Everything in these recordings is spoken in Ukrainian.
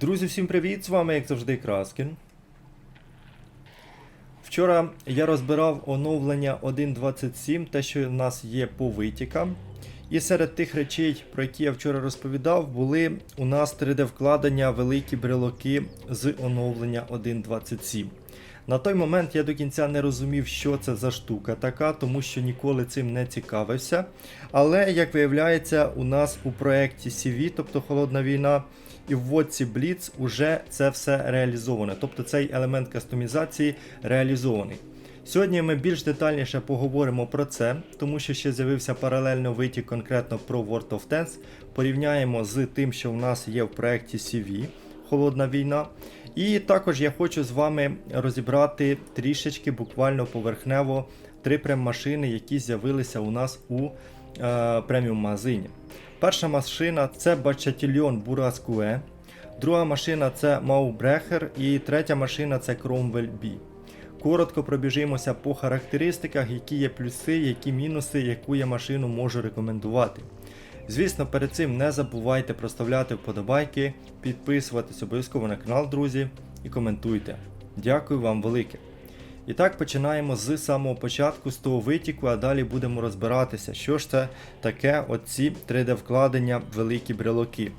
Друзі, всім привіт! З вами, як завжди, Краскін. Вчора я розбирав оновлення 1.27, те, що в нас є по витікам. І серед тих речей, про які я вчора розповідав, були у нас 3D-вкладення великі брелоки з оновлення 1.27. На той момент я до кінця не розумів, що це за штука така, тому що ніколи цим не цікавився. Але, як виявляється, у нас у проєкті CV, тобто Холодна війна, і в вводці Blitz уже це все реалізовано. Тобто цей елемент кастомізації реалізований. Сьогодні ми більш детальніше поговоримо про це, тому що ще з'явився паралельно витік конкретно про World of Tanks. Порівняємо з тим, що в нас є в проєкті CV Холодна війна. І також я хочу з вами розібрати трішечки буквально поверхнево три прем-машини, які з'явилися у нас у е, преміум-магазині. Перша машина це Бачатільйон Бураскуе, друга машина це Маубрехер і третя машина це Cromwell B. Коротко пробіжимося по характеристиках, які є плюси, які мінуси, яку я машину можу рекомендувати. Звісно, перед цим не забувайте проставляти вподобайки, підписуватись обов'язково на канал, друзі, і коментуйте. Дякую вам велике. І так починаємо з самого початку, з того витіку, а далі будемо розбиратися, що ж це таке оці 3D-вкладення великі брелоки.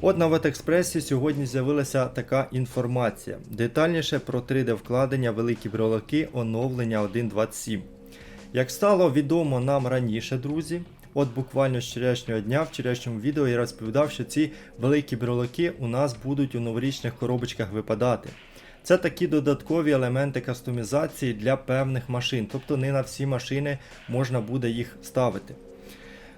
От на Ветекспресі сьогодні з'явилася така інформація. Детальніше про 3D-вкладення великі брелоки оновлення 1.27. Як стало відомо нам раніше, друзі, от буквально з вчорашнього дня, в вчорашньому відео я розповідав, що ці великі брелоки у нас будуть у новорічних коробочках випадати. Це такі додаткові елементи кастомізації для певних машин, тобто не на всі машини можна буде їх ставити.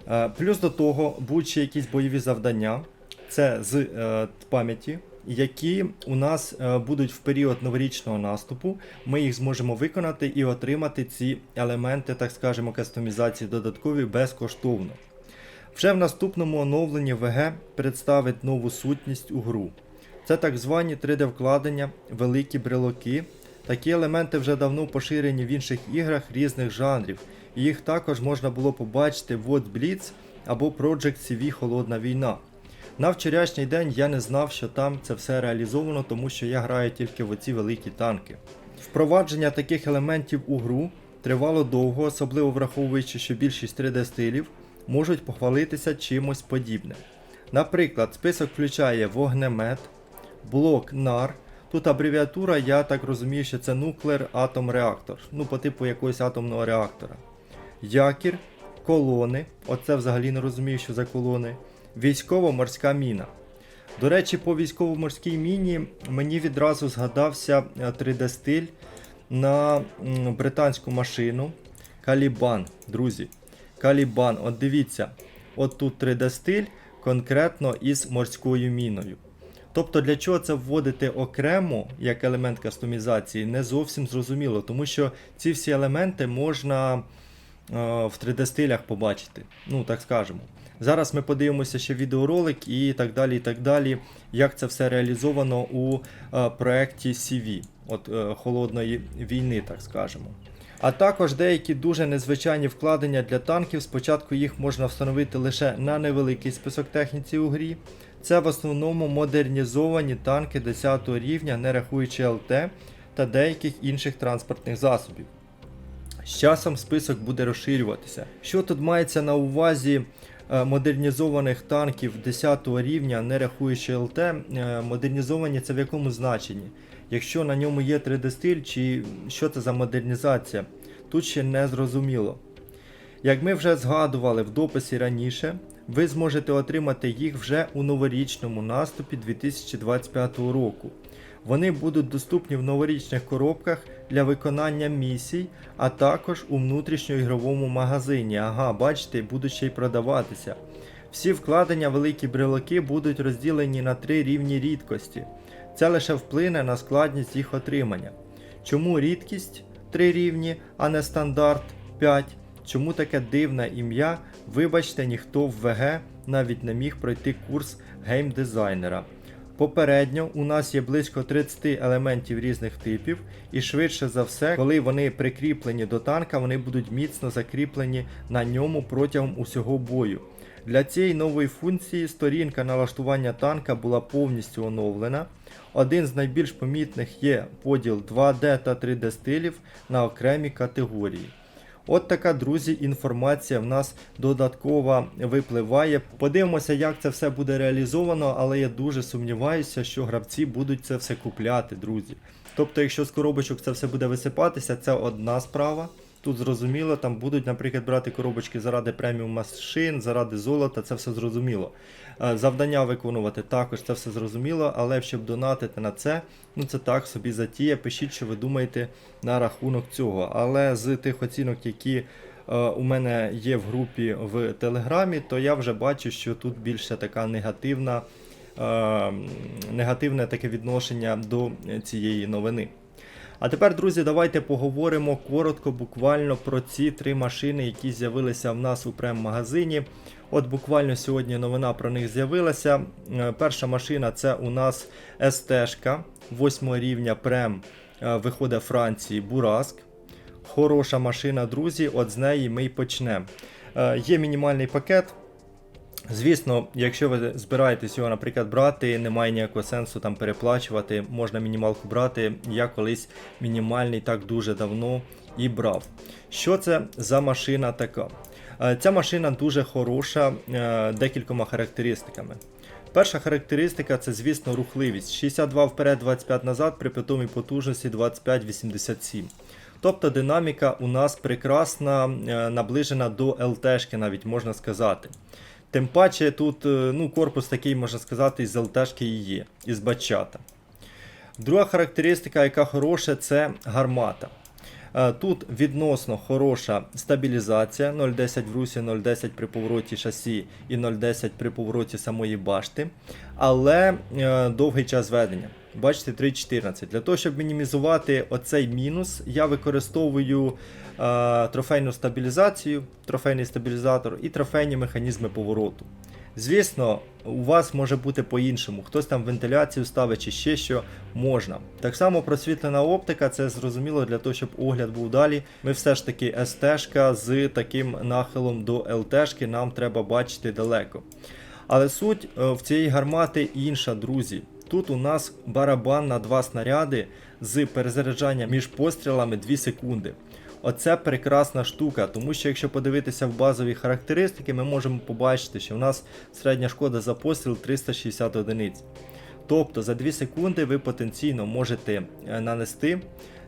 Е, Плюс до того ще якісь бойові завдання, це з е, пам'яті, які у нас е, будуть в період новорічного наступу. Ми їх зможемо виконати і отримати ці елементи, так скажемо, кастомізації додаткові безкоштовно. Вже в наступному оновленні ВГ представить нову сутність у гру. Це так звані 3D-вкладення, великі брелоки. Такі елементи вже давно поширені в інших іграх різних жанрів. Їх також можна було побачити в What Blitz або Project CV Холодна війна. На вчорашній день я не знав, що там це все реалізовано, тому що я граю тільки в оці великі танки. Впровадження таких елементів у гру тривало довго, особливо враховуючи, що більшість 3D-стилів можуть похвалитися чимось подібним. Наприклад, список включає вогнемет, блок NAR. Тут абревіатура, я так розумію, що це Nuclear Atom Reactor, ну по типу якогось атомного реактора. Якір, колони, оце взагалі не розумію, що за колони. Військово-морська міна. До речі, по військово-морській міні мені відразу згадався 3D-стиль на британську машину Калібан. Друзі, Калібан, от дивіться, от тут 3D-стиль конкретно із морською міною. Тобто для чого це вводити окремо як елемент кастомізації, не зовсім зрозуміло, тому що ці всі елементи можна е, в 3D-стилях побачити. Ну, так скажемо. Зараз ми подивимося ще відеоролик і так далі, і так далі, як це все реалізовано у е, проєкті CV, от е, холодної війни, так скажемо. А також деякі дуже незвичайні вкладення для танків. Спочатку їх можна встановити лише на невеликий список техніці у грі. Це в основному модернізовані танки 10 рівня, не рахуючи ЛТ та деяких інших транспортних засобів. З часом список буде розширюватися. Що тут мається на увазі модернізованих танків 10 рівня, не рахуючи ЛТ, е, модернізовані це в якому значенні? Якщо на ньому є 3D-стиль, чи що це за модернізація, тут ще не зрозуміло. Як ми вже згадували в дописі раніше, ви зможете отримати їх вже у новорічному наступі 2025 року. Вони будуть доступні в новорічних коробках для виконання місій, а також у внутрішньоігровому магазині. Ага, бачите, будуть ще й продаватися. Всі вкладення великі брелоки будуть розділені на три рівні рідкості. Це лише вплине на складність їх отримання. Чому рідкість 3 рівні, а не стандарт 5? Чому таке дивне ім'я? Вибачте, ніхто в ВГ навіть не міг пройти курс геймдизайнера. Попередньо у нас є близько 30 елементів різних типів, і швидше за все, коли вони прикріплені до танка, вони будуть міцно закріплені на ньому протягом усього бою. Для цієї нової функції сторінка налаштування танка була повністю оновлена. Один з найбільш помітних є поділ 2D та 3D стилів на окремі категорії. От така, друзі, інформація в нас додаткова випливає. Подивимося, як це все буде реалізовано, але я дуже сумніваюся, що гравці будуть це все купляти, друзі. Тобто, якщо з коробочок це все буде висипатися, це одна справа. Тут зрозуміло, там будуть, наприклад, брати коробочки заради преміум машин, заради золота, це все зрозуміло. Е, Завдання виконувати також це все зрозуміло, але щоб донатити на це, ну це так собі затія. Пишіть, що ви думаєте на рахунок цього. Але з тих оцінок, які е, у мене є в групі в Телеграмі, то я вже бачу, що тут більше така негативна, е, негативне таке відношення до цієї новини. А тепер, друзі, давайте поговоримо коротко, буквально про ці три машини, які з'явилися в нас у прем-магазині. От буквально сьогодні новина про них з'явилася. Е, Перша машина це у нас СТ-шка 8 рівня прем е, виходить Франції Бураск. Хороша машина, друзі, от з неї ми й почнемо. Е, Є мінімальний пакет. Звісно, якщо ви збираєтесь його, наприклад, брати, немає ніякого сенсу там переплачувати, можна мінімалку брати. Я колись мінімальний так дуже давно і брав. Що це за машина така? Е, Ця машина дуже хороша е, декількома характеристиками. Перша характеристика це, звісно, рухливість. 62 вперед, 25 назад при питомій потужності 25-87. Тобто динаміка у нас прекрасна, е, наближена до ЛТшки, навіть можна сказати. Тим паче тут ну, корпус такий, можна сказати, із ЛТшки і є, із бачата. Друга характеристика, яка хороша, це гармата. Е, Тут відносно хороша стабілізація 0,10 в русі, 0,10 при повороті шасі і 0,10 при повороті самої башти. Але е, довгий час ведення. Бачите, 3.14. Для того, щоб мінімізувати оцей мінус, я використовую е, трофейну стабілізацію, трофейний стабілізатор і трофейні механізми повороту. Звісно, у вас може бути по-іншому. Хтось там вентиляцію ставить чи ще що можна. Так само просвітлена оптика, це зрозуміло для того, щоб огляд був далі. Ми все ж таки СТ-шка з таким нахилом до ЛТ-шки нам треба бачити далеко. Але суть е, в цієї гармати інша, друзі. Тут у нас барабан на два снаряди з перезаряджанням між пострілами 2 секунди. Оце прекрасна штука, тому що якщо подивитися в базові характеристики, ми можемо побачити, що в нас середня шкода за постріл 360 одиниць. Тобто за 2 секунди ви потенційно можете е, нанести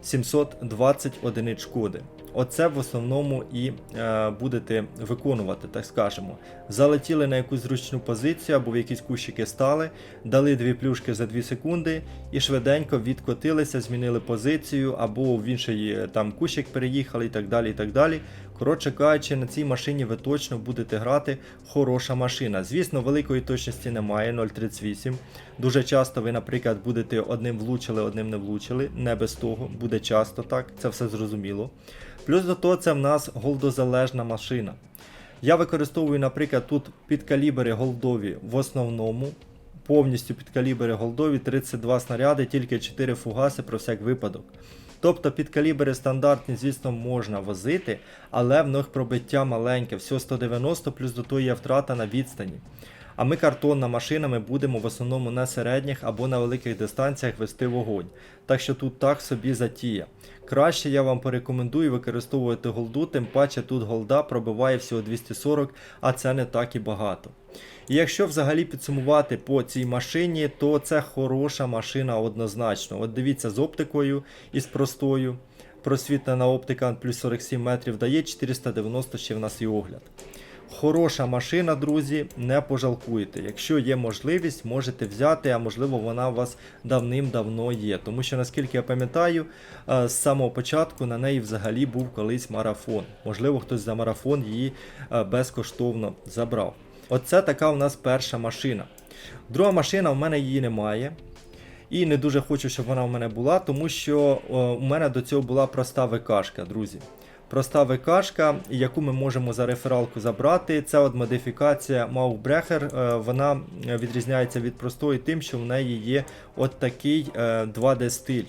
720 одиниць шкоди. Оце в основному і е, будете виконувати, так скажемо. Залетіли на якусь зручну позицію або в якісь кущики стали, дали дві плюшки за 2 секунди і швиденько відкотилися, змінили позицію, або в інший е, там кущик переїхали і так далі. і так далі. Коротше кажучи, на цій машині ви точно будете грати хороша машина. Звісно, великої точності немає 0.38. Дуже часто ви, наприклад, будете одним влучили, одним не влучили. Не без того, буде часто так, це все зрозуміло. Плюс до того, це в нас голдозалежна машина. Я використовую, наприклад, тут підкалібери голдові в основному. Повністю підкалібери голдові 32 снаряди, тільки 4 фугаси про всяк випадок. Тобто підкалібери стандартні, звісно, можна возити, але в них пробиття маленьке, всього 190, плюс до того є втрата на відстані. А ми картонна машинами будемо в основному на середніх або на великих дистанціях вести вогонь. Так що тут так собі затія. Краще я вам порекомендую використовувати голду, тим паче тут голда пробиває всього 240, а це не так і багато. І якщо взагалі підсумувати по цій машині, то це хороша машина однозначно. От дивіться з оптикою і з простою. Просвітлена оптика плюс 47 метрів дає 490 ще в нас і огляд. Хороша машина, друзі, не пожалкуєте. Якщо є можливість, можете взяти, а можливо вона у вас давним-давно є. Тому що, наскільки я пам'ятаю, е, з самого початку на неї взагалі був колись марафон. Можливо, хтось за марафон її е, безкоштовно забрав. Оце така у нас перша машина. Друга машина, в мене її немає. І не дуже хочу, щоб вона в мене була, тому що о, у мене до цього була проста ВКшка, друзі. Проста ВКшка, яку ми можемо за рефералку забрати. Це от модифікація. Е, Вона відрізняється від простої тим, що в неї є от такий е, 2D стиль.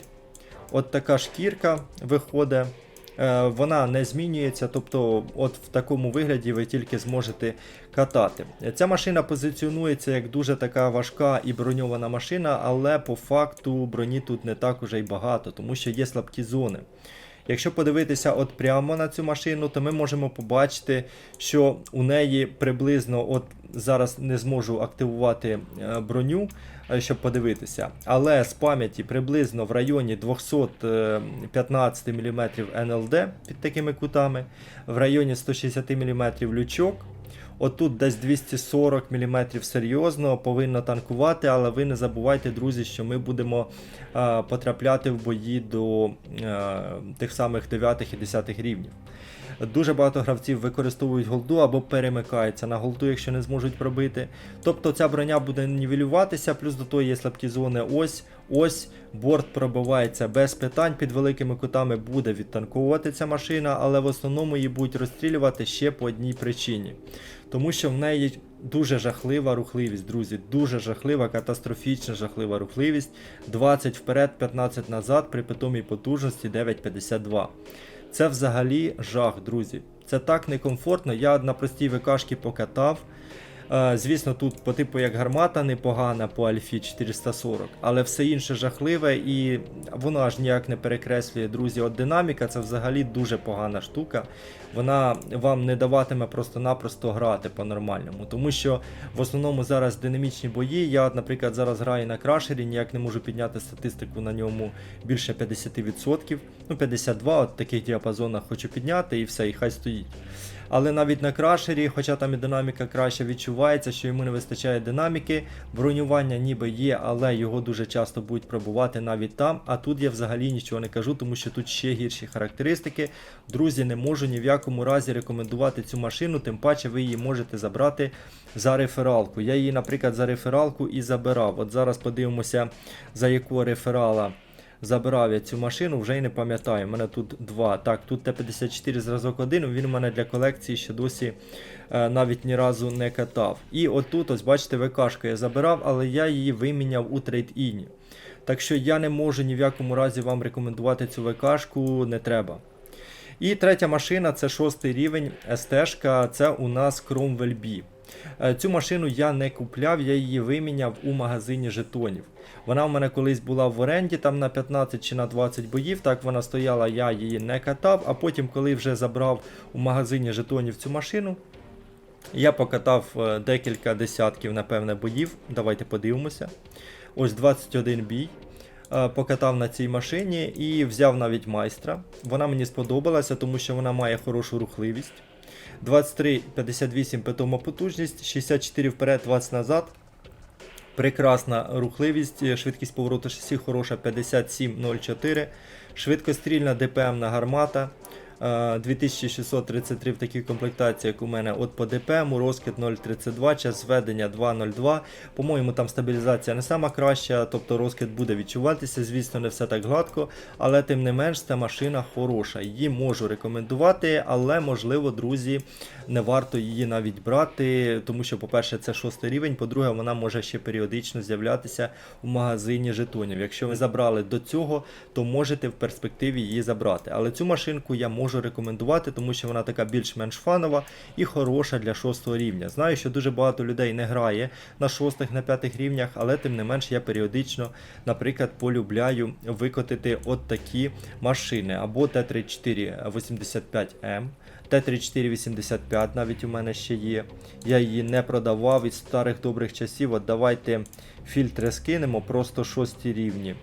От така шкірка виходить. Е, Вона не змінюється, тобто, от в такому вигляді ви тільки зможете катати. Ця машина позиціонується як дуже така важка і броньована машина, але по факту броні тут не так уже й багато, тому що є слабкі зони. Якщо подивитися от прямо на цю машину, то ми можемо побачити, що у неї приблизно, от зараз не зможу активувати е, броню, е, щоб подивитися, але з пам'яті приблизно в районі 215 мм НЛД під такими кутами, в районі 160 мм лючок. Отут десь 240 мм серйозно повинно танкувати, але ви не забувайте, друзі, що ми будемо е, потрапляти в бої до е, тих самих 9 і 10 рівнів. Дуже багато гравців використовують голду або перемикаються на голду, якщо не зможуть пробити. Тобто ця броня буде нівелюватися, плюс до того є слабкі зони. Ось, ось, борт пробивається без питань. Під великими кутами буде відтанковувати ця машина, але в основному її будуть розстрілювати ще по одній причині. Тому що в неї дуже жахлива рухливість, друзі. Дуже жахлива, катастрофічна жахлива рухливість. 20 вперед, 15 назад при питомій потужності 9,52. Це взагалі жах, друзі. Це так некомфортно. Я на простій ВКшки покатав. Е, Звісно, тут по типу як гармата непогана по Альфі 440, але все інше жахливе і воно аж ніяк не перекреслює, друзі. От динаміка це взагалі дуже погана штука. Вона вам не даватиме просто-напросто грати по-нормальному. Тому що в основному зараз динамічні бої. Я, наприклад, зараз граю на крашері, ніяк не можу підняти статистику на ньому більше 50%. Ну, 52, от в таких діапазонах хочу підняти і все, і хай стоїть. Але навіть на крашері, хоча там і динаміка краще відчувається, що йому не вистачає динаміки. Бронювання ніби є, але його дуже часто будуть пробувати навіть там. А тут я взагалі нічого не кажу, тому що тут ще гірші характеристики. Друзі, не можу ні в якому разі рекомендувати цю машину, тим паче ви її можете забрати за рефералку. Я її, наприклад, за рефералку і забирав. От зараз подивимося, за якого реферала. Забирав я цю машину, вже й не пам'ятаю. У мене тут два. Так, тут Т-54 зразок 1, він у мене для колекції ще досі е, навіть ні разу не катав. І отут, ось бачите, ВКшка я забирав, але я її виміняв у трейд-іні. Так що я не можу ні в якому разі вам рекомендувати цю ВКшку, не треба. І третя машина це шостий рівень СТ-шка, це у нас Cromwell B. Е, Цю машину я не купляв, я її виміняв у магазині жетонів. Вона в мене колись була в оренді там на 15 чи на 20 боїв. Так вона стояла, я її не катав. А потім, коли вже забрав у магазині жетонів цю машину, я покатав е, декілька десятків, напевне, боїв. Давайте подивимося. Ось 21 бій. Е, Покатав на цій машині і взяв навіть майстра. Вона мені сподобалася, тому що вона має хорошу рухливість. 23,58 питома потужність, 64 вперед, 20 назад. Прекрасна рухливість, е, швидкість повороту шасі хороша 57,04. Швидкострільна ДПМна гармата. Е, 2633 в такій комплектації, як у мене от по ДПМу, розкид 0,32, час зведення 2,02. По-моєму, там стабілізація не сама краща, тобто розкид буде відчуватися, звісно, не все так гладко, але тим не менш ця машина хороша. Її можу рекомендувати, але можливо, друзі, не варто її навіть брати, тому що, по-перше, це шостий рівень, по-друге, вона може ще періодично з'являтися у магазині жетонів. Якщо ви забрали до цього, то можете в перспективі її забрати. Але цю машинку я можу рекомендувати, тому що вона така більш-менш фанова і хороша для шостого рівня. Знаю, що дуже багато людей не грає на шостих, на п'ятих рівнях, але тим не менш я періодично, наприклад, полюбляю викотити от такі машини або Т-34 85М. Т-3485 навіть у мене ще є. Я її не продавав із старих добрих часів. От давайте фільтри скинемо, просто шості рівні.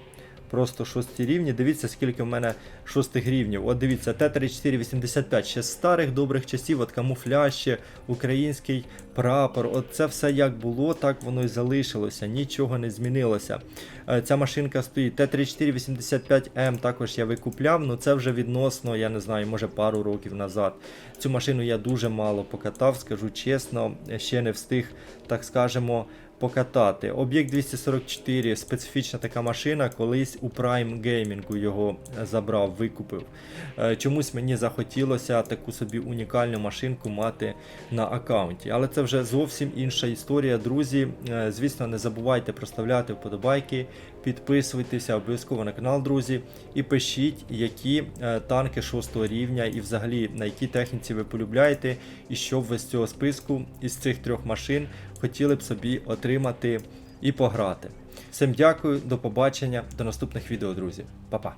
Просто шості рівні. Дивіться, скільки в мене шостих рівнів. От дивіться, Т-3485 ще з старих добрих часів, от камуфляж український прапор. От це все як було, так воно і залишилося. Нічого не змінилося. Е, Ця машинка стоїть. Т-3485М також я викупляв, ну це вже відносно, я не знаю, може пару років назад. Цю машину я дуже мало покатав, скажу чесно, ще не встиг, так скажемо, покатати. Об'єкт 244 специфічна така машина, колись у Prime Gaming його е, забрав, викупив. Е, Чомусь мені захотілося таку собі унікальну машинку мати на аккаунті. Але це вже зовсім інша історія, друзі. Е, Звісно, не забувайте проставляти вподобайки, підписуйтеся обов'язково на канал, друзі, і пишіть, які танки 6 рівня і взагалі на якій техніці ви полюбляєте, і що ви з цього списку із цих трьох машин хотіли б собі отримати і пограти. Всім дякую, до побачення, до наступних відео, друзі. Па-па.